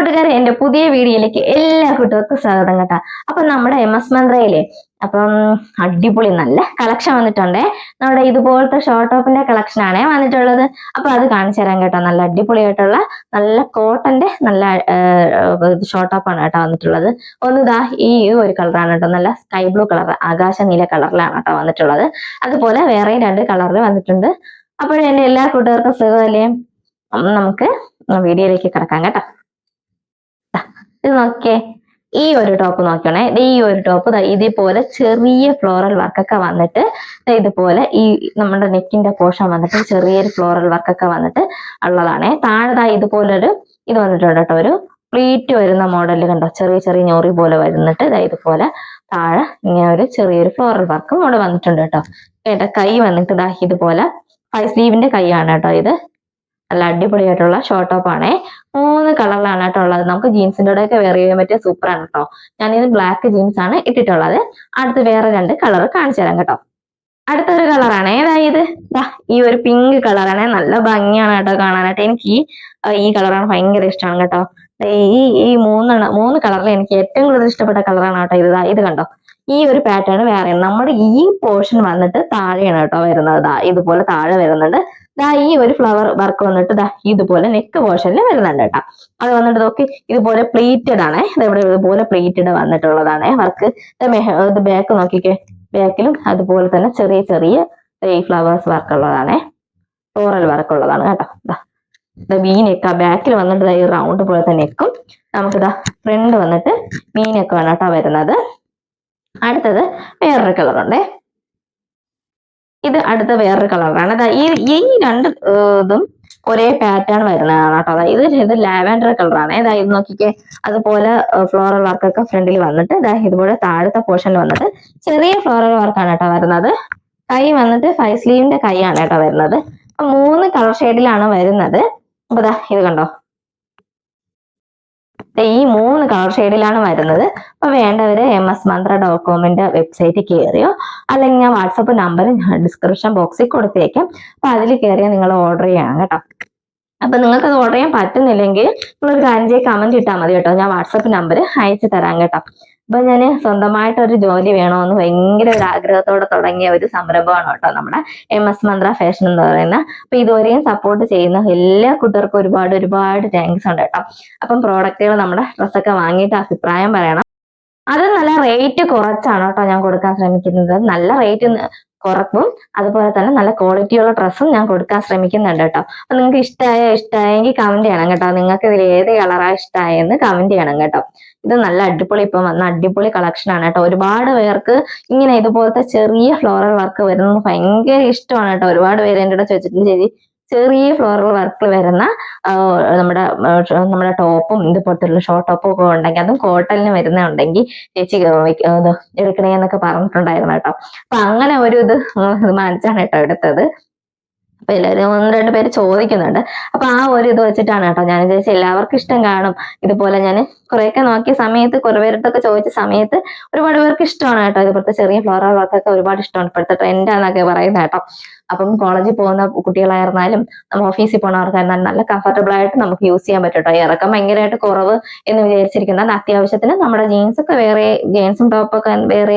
കൂട്ടുകാരെ എന്റെ പുതിയ വീഡിയോയിലേക്ക് എല്ലാ കൂട്ടുകാർക്കും സ്വാഗതം കേട്ടോ. അപ്പൊ നമ്മുടെ എം എസ് മന്ത്രയിലെ അപ്പം അടിപൊളി നല്ല കളക്ഷൻ വന്നിട്ടുണ്ടേ. നമ്മുടെ ഇതുപോലത്തെ ഷോർട്ട് ടോപ്പിന്റെ കളക്ഷൻ ആണേ വന്നിട്ടുള്ളത്. അപ്പൊ അത് കാണിച്ചു തരാം കേട്ടോ. നല്ല അടിപൊളിയായിട്ടുള്ള നല്ല കോട്ടന്റെ നല്ല ഷോർട്ട് ടോപ്പാണ് കേട്ടോ വന്നിട്ടുള്ളത്. ഒന്ന് ഇതാ ഈ ഒരു കളറാണ് കേട്ടോ. നല്ല സ്കൈ ബ്ലൂ കളർ ആകാശ നീല കളറിലാണ് കേട്ടോ വന്നിട്ടുള്ളത്. അതുപോലെ വേറെയും രണ്ട് കളറിൽ വന്നിട്ടുണ്ട്. അപ്പോഴെ എല്ലാ കൂട്ടുകാർക്കും സുഖമല്ലേ? നമുക്ക് വീഡിയോയിലേക്ക് കിടക്കാം കേട്ടോ. നോക്കിയേ ഈ ഒരു ടോപ്പ് നോക്കണേ ഈ ഒരു ടോപ്പ് ഇതേപോലെ ചെറിയ ഫ്ലോറൽ വർക്കൊക്കെ വന്നിട്ട് ഇതുപോലെ ഈ നമ്മുടെ നെക്കിന്റെ പോർഷൻ വന്നിട്ട് ചെറിയൊരു ഫ്ലോറൽ വർക്കൊക്കെ വന്നിട്ട് ഉള്ളതാണേ. താഴെ ഇതുപോലൊരു ഇത് വന്നിട്ടുണ്ട് കേട്ടോ. ഒരു പ്ലീറ്റ് വരുന്ന മോഡൽ കണ്ടോ? ചെറിയ ചെറിയ ഞോറി പോലെ വരുന്നിട്ട് ദാ ഇതുപോലെ താഴെ ഇങ്ങനെ ഒരു ചെറിയൊരു ഫ്ലോറൽ വർക്കും ഇവിടെ വന്നിട്ടുണ്ട് കേട്ടോ. കേട്ടോ കൈ വന്നിട്ട് ഇതാ ഇതുപോലെ ഫൈവ് സ്ലീവിന്റെ കൈയാണ് കേട്ടോ ഇത്. നല്ല അടിപൊളിയായിട്ടുള്ള ഷോർട്ട് ടോപ്പ് ആണേ. മൂന്ന് കളറിലാണ് കേട്ടോ ഉള്ളത്. നമുക്ക് ജീൻസിന്റെ കൂടെ ഒക്കെ വെയർ ചെയ്യാൻ പറ്റിയ സൂപ്പർ ആണ് കേട്ടോ. ഞാനിത് ബ്ലാക്ക് ജീൻസ് ആണ് ഇട്ടിട്ടുള്ളത്. അടുത്ത് വേറെ രണ്ട് കളർ കാണിച്ചു തരാം കേട്ടോ. അടുത്തൊരു കളറാണ് ഏതായത് ഈ ഒരു പിങ്ക് കളറാണ് നല്ല ഭംഗിയാണ് കേട്ടോ കാണാനായിട്ട്. എനിക്ക് ഈ കളറാണ് ഭയങ്കര ഇഷ്ടമാണ് കേട്ടോ. ഈ ഈ മൂന്നെണ്ണം മൂന്ന് കളറിൽ എനിക്ക് ഏറ്റവും കൂടുതൽ ഇഷ്ടപ്പെട്ട കളറാണ് കേട്ടോ ഇത്. ഇത് കണ്ടോ? ഈ ഒരു പാറ്റേൺ വേറെ. നമ്മുടെ ഈ പോർഷൻ വന്നിട്ട് താഴെയാണ് കേട്ടോ വരുന്നത്. ദാ ഇതുപോലെ താഴെ വരുന്നുണ്ട്. ദാ ഈ ഒരു ഫ്ലവർ വർക്ക് വന്നിട്ട് ദാ ഇതുപോലെ നെക്ക് പോർഷനിൽ വരുന്നുണ്ട് കേട്ടോ. അത് വന്നിട്ട് നോക്കി ഇതുപോലെ പ്ലേറ്റഡ് ആണേ. ഇവിടെ ഇതുപോലെ പ്ലേറ്റഡ് വന്നിട്ടുള്ളതാണ് വർക്ക് ഇത് ബാക്ക് നോക്കിക്കേ. ബാക്കിലും അതുപോലെ തന്നെ ചെറിയ ചെറിയ ഈ ഫ്ലവേഴ്സ് വർക്ക് ഉള്ളതാണ്. ഫ്ലോറൽ വർക്ക് ഉള്ളതാണ് കേട്ടോ. വി നെക്ക് ബാക്കിൽ വന്നിട്ട് ഈ റൗണ്ട് പോലത്തെ നെക്കും നമുക്ക് ഇതാ ഫ്രണ്ട് വന്നിട്ട് മീ നെക്ക് ആണ് കേട്ടോ വരുന്നത്. അടുത്തത് വേറൊരു കളറുണ്ടേ ഇത് അടുത്ത വേറൊരു കളറാണ് ദാ ഈ ഈ രണ്ട് ഇതും ഒരേ പാറ്റേൺ വരുന്നതാണ് കേട്ടോ. അതാ ഇത് ഇത് ലാവൻഡർ കളറാണ് ഇതാ ഇത് നോക്കിക്കേ. അതുപോലെ ഫ്ലോറൽ വർക്കൊക്കെ ഫ്രണ്ടിൽ വന്നിട്ട് ഇതാ ഇതുപോലെ താഴത്തെ പോർഷനിൽ വന്നിട്ട് ചെറിയ ഫ്ലോറൽ വർക്കാണ് കേട്ടോ വരുന്നത്. കൈ വന്നിട്ട് ഫൈവ് സ്ലീവിന്റെ കൈയാണ് കേട്ടോ വരുന്നത്. മൂന്ന് കളർ ഷെയ്ഡിലാണ് വരുന്നത്. അപ്പൊ ഇത് കണ്ടോ? ഈ മൂന്ന് കളർ ഷെയ്ഡിലാണ് വരുന്നത്. അപ്പൊ വേണ്ടവര് എം എസ് മന്ത്ര ഡോട്ട് കോമിന്റെ വെബ്സൈറ്റിൽ കയറിയോ അല്ലെങ്കിൽ ഞാൻ വാട്സപ്പ് നമ്പർ ഞാൻ ഡിസ്ക്രിപ്ഷൻ ബോക്സിൽ കൊടുത്തേക്കാം. അപ്പൊ അതിൽ കയറിയാൽ നിങ്ങൾ ഓർഡർ ചെയ്യണം കേട്ടോ. അപ്പൊ നിങ്ങൾക്ക് അത് ഓർഡർ ചെയ്യാൻ പറ്റുന്നില്ലെങ്കിൽ നിങ്ങളൊരു കാര്യം ചെയ്ത് കമന്റ് ഇട്ടാൽ മതി കേട്ടോ. ഞാൻ വാട്സപ്പ് നമ്പർ അയച്ചു തരാം കേട്ടോ. അപ്പൊ ഞാൻ സ്വന്തമായിട്ട് ഒരു ജോലി വേണമെന്ന് ഭയങ്കര ഒരു ആഗ്രഹത്തോടെ തുടങ്ങിയ ഒരു സംരംഭമാണ് കേട്ടോ നമ്മുടെ എം എസ് മന്ത്ര ഫാഷൻ എന്ന് പറയുന്ന. അപ്പൊ ഇതുവരെയും സപ്പോർട്ട് ചെയ്യുന്ന എല്ലാ കുട്ടികൾക്കും ഒരുപാട് ഒരുപാട് താങ്ക്സ് ഉണ്ട് കേട്ടോ. അപ്പം പ്രോഡക്റ്റുകൾ നമ്മുടെ ഡ്രസ്സൊക്കെ വാങ്ങിയിട്ട് അഭിപ്രായം പറയണം. അത് നല്ല റേറ്റ് കുറച്ചാണ് കേട്ടോ ഞാൻ കൊടുക്കാൻ ശ്രമിക്കുന്നത്. നല്ല റേറ്റ് കുറക്കും. അതുപോലെ തന്നെ നല്ല ക്വാളിറ്റിയുള്ള ഡ്രസ്സും ഞാൻ കൊടുക്കാൻ ശ്രമിക്കുന്നുണ്ട് കേട്ടോ. അപ്പൊ നിങ്ങൾക്ക് ഇഷ്ടമായ ഇഷ്ടമായെങ്കിൽ കമന്റ് ചെയ്യണം കേട്ടോ. നിങ്ങൾക്ക് ഇതിൽ ഏത് കളറാണ് ഇഷ്ടമായെന്ന് കമന്റ് ചെയ്യണം കേട്ടോ. ഇത് നല്ല അടിപൊളി ഇപ്പം വന്ന അടിപൊളി കളക്ഷൻ ആണ് കേട്ടോ. ഒരുപാട് പേർക്ക് ഇങ്ങനെ ഇതുപോലത്തെ ചെറിയ ഫ്ലോറൽ വർക്ക് വരുന്നത് ഭയങ്കര ഇഷ്ടമാണ് കേട്ടോ. ഒരുപാട് പേര് എന്റെ ചോദിച്ചിട്ടുണ്ട് ചേച്ചി ചെറിയ ഫ്ലോറൽ വർക്കിൽ വരുന്ന നമ്മുടെ നമ്മുടെ ടോപ്പും ഇതുപോലത്തെ ഷോർട്ട് ടോപ്പും ഒക്കെ ഉണ്ടെങ്കിൽ അതും കോട്ടലിന് വരുന്ന ഉണ്ടെങ്കിൽ ചേച്ചി എടുക്കണേന്നൊക്കെ പറഞ്ഞിട്ടുണ്ടായിരുന്നു കേട്ടോ. അപ്പൊ അങ്ങനെ ഒരു ഇത് മാനിച്ചാണ് കേട്ടോ എടുത്തത്. അപ്പൊ എല്ലാവരും ഒന്ന് രണ്ട് പേര് ചോദിക്കുന്നുണ്ട് അപ്പൊ ആ ഒരു ഇത് വെച്ചിട്ടാണ് കേട്ടോ ഞാൻ വിചാരിച്ചു എല്ലാവർക്കും ഇഷ്ടം കാണും ഇതുപോലെ ഞാൻ കുറെയൊക്കെ നോക്കിയ സമയത്ത് കുറെ പേരുടെ ചോദിച്ച സമയത്ത് ഒരുപാട് പേർക്ക് ഇഷ്ടമാണ് കേട്ടോ ഇതുപോലത്തെ ചെറിയ ഫ്ലോറൽ വർക്കൊക്കെ ഒരുപാട് ഇഷ്ടമാണ് ഇപ്പോഴത്തെ ട്രെൻഡാന്നൊക്കെ പറയുന്നത് കേട്ടോ അപ്പം കോളേജിൽ പോകുന്ന കുട്ടികളായിരുന്നാലും നമ്മൾ ഓഫീസിൽ പോകുന്നവർക്കായിരുന്നാലും നല്ല കംഫർട്ടബിൾ ആയിട്ട് നമുക്ക് യൂസ് ചെയ്യാൻ പറ്റും കേട്ടോ ഇറക്കം ഭയങ്കരമായിട്ട് കുറവ് എന്ന് വിചാരിച്ചിരിക്കുന്നത് അത്യാവശ്യത്തിന് നമ്മുടെ ജീൻസ് ഒക്കെ വേറെ ജീൻസും ടോപ്പൊക്കെ വേറെ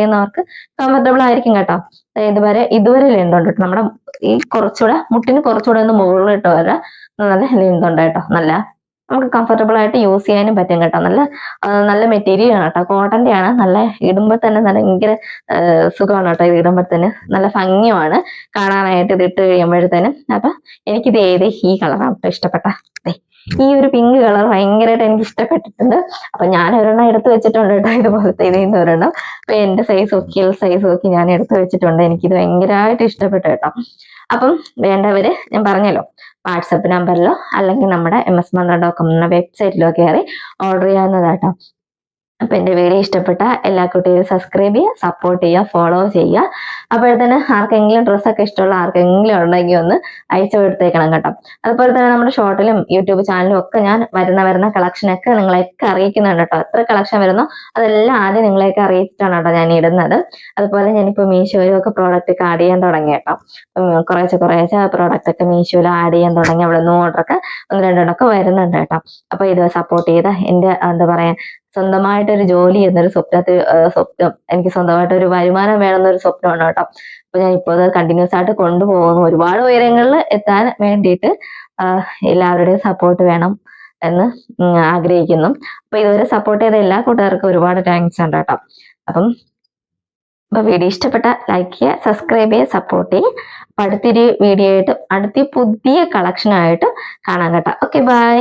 കംഫർട്ടബിൾ ആയിരിക്കും കേട്ടോ ഇതുവരെ ഇതുവരെ ഉണ്ടോ നമ്മുടെ ഈ കുറച്ചുകൂടെ മുട്ടിന് കുറച്ചുകൂടെ ഒന്ന് മുകളിലിട്ട് വരാം. നല്ല ലെന്ത് ഉണ്ട് കേട്ടോ നല്ല നമുക്ക് കംഫർട്ടബിൾ ആയിട്ട് യൂസ് ചെയ്യാനും പറ്റും കേട്ടോ. നല്ല നല്ല മെറ്റീരിയൽ ആണ് കേട്ടോ. കോട്ടന്റെ ആണ് നല്ല ഇടുമ്പോൾ തന്നെ നല്ല ഭയങ്കര സുഖമാണ് കേട്ടോ ഇത് ഇടുമ്പോൾ തന്നെ നല്ല ഭംഗിയുമാണ് കാണാനായിട്ട് ഇത് ഇട്ട് കഴിയുമ്പോഴത്തേനും. അപ്പൊ എനിക്കിത് ഏത് ഈ കളറാണ് കേട്ടോ ഇഷ്ടപ്പെട്ട. ഈ ഒരു പിങ്ക് കളർ ഭയങ്കരമായിട്ട് എനിക്ക് ഇഷ്ടപ്പെട്ടിട്ടുണ്ട്. അപ്പൊ ഞാൻ ഒരെണ്ണം എടുത്തു വെച്ചിട്ടുണ്ട് കേട്ടോ ഇതുപോലത്തെ ഇതിൽ നിന്ന് ഒരെണ്ണം അപ്പൊ എന്റെ സൈസ് ഒക്കെ സൈസ് നോക്കി ഞാൻ എടുത്തു വെച്ചിട്ടുണ്ട്. എനിക്കിത് ഭയങ്കരമായിട്ട് ഇഷ്ടപ്പെട്ടു കേട്ടോ. അപ്പം വേണ്ടവര് ഞാൻ പറഞ്ഞല്ലോ വാട്സപ്പ് നമ്പറിലോ അല്ലെങ്കിൽ നമ്മുടെ M S Mantra dot com എന്ന വെബ്സൈറ്റിലോ കയറി ഓർഡർ ചെയ്യാവുന്നതാട്ടോ. അപ്പൊ എന്റെ വീഡിയോ ഇഷ്ടപ്പെട്ട എല്ലാ കുട്ടികളും സബ്സ്ക്രൈബ് ചെയ്യുക സപ്പോർട്ട് ചെയ്യുക ഫോളോ ചെയ്യുക. അപ്പോഴത്തേന് ആർക്കെങ്കിലും ഡ്രസ്സൊക്കെ ഇഷ്ടമുള്ള ആർക്കെങ്കിലും ഉണ്ടെങ്കിൽ ഒന്ന് അയച്ചു കൊടുത്തേക്കണം കേട്ടോ. അതുപോലെ തന്നെ നമ്മുടെ ഷോർട്ടിലും യൂട്യൂബ് ചാനലും ഒക്കെ ഞാൻ വരുന്ന വരുന്ന കളക്ഷനൊക്കെ നിങ്ങളെയൊക്കെ അറിയിക്കുന്നുണ്ട് കേട്ടോ. എത്ര കളക്ഷൻ വരുന്നോ അതെല്ലാം ആദ്യം നിങ്ങളെയൊക്കെ അറിയിച്ചിട്ടാണ് കേട്ടോ ഞാൻ ഇടുന്നത്. അതുപോലെ ഞാനിപ്പോൾ മീഷോയിലും ഒക്കെ പ്രോഡക്റ്റ് ഒക്കെ ആഡ് ചെയ്യാൻ തുടങ്ങി കേട്ടോ. കുറേശ്ശെ കുറേശ്ശെ പ്രോഡക്റ്റ് ഒക്കെ മീഷോയിൽ ആഡ് ചെയ്യാൻ തുടങ്ങി. അവിടെ നിന്ന് ഓർഡറൊക്കെ ഒന്ന് രണ്ടെണ്ണമൊക്കെ വരുന്നുണ്ട് കേട്ടോ. അപ്പൊ ഇത് സപ്പോർട്ട് ചെയ്ത എന്റെ എന്താ പറയാ സ്വന്തമായിട്ടൊരു ജോലി എന്നൊരു സ്വപ്നത്തിൽ സ്വപ്നം. എനിക്ക് സ്വന്തമായിട്ട് ഒരു വരുമാനം വേണമെന്നൊരു സ്വപ്നമാണ് കേട്ടോ. അപ്പൊ ഞാൻ ഇപ്പോൾ അത് കണ്ടിന്യൂസ് ആയിട്ട് കൊണ്ടുപോകുന്നു. ഒരുപാട് ഉയരങ്ങളിൽ എത്താൻ വേണ്ടിയിട്ട് എല്ലാവരുടെയും സപ്പോർട്ട് വേണം എന്ന് ആഗ്രഹിക്കുന്നു. അപ്പൊ ഇതുവരെ സപ്പോർട്ട് ചെയ്ത എല്ലാ കൂട്ടുകാർക്കും ഒരുപാട് താങ്ക്സ് ഉണ്ട് കേട്ടോ. അപ്പം അപ്പൊ വീഡിയോ ഇഷ്ടപ്പെട്ട ലൈക്ക് ചെയ്യുക സബ്സ്ക്രൈബ് ചെയ്യുക സപ്പോർട്ട് ചെയ്യുക. അപ്പൊ അടുത്തൊരു വീഡിയോ ആയിട്ട് അടുത്ത പുതിയ കളക്ഷനായിട്ട് കാണാം കേട്ടോ. Okay bye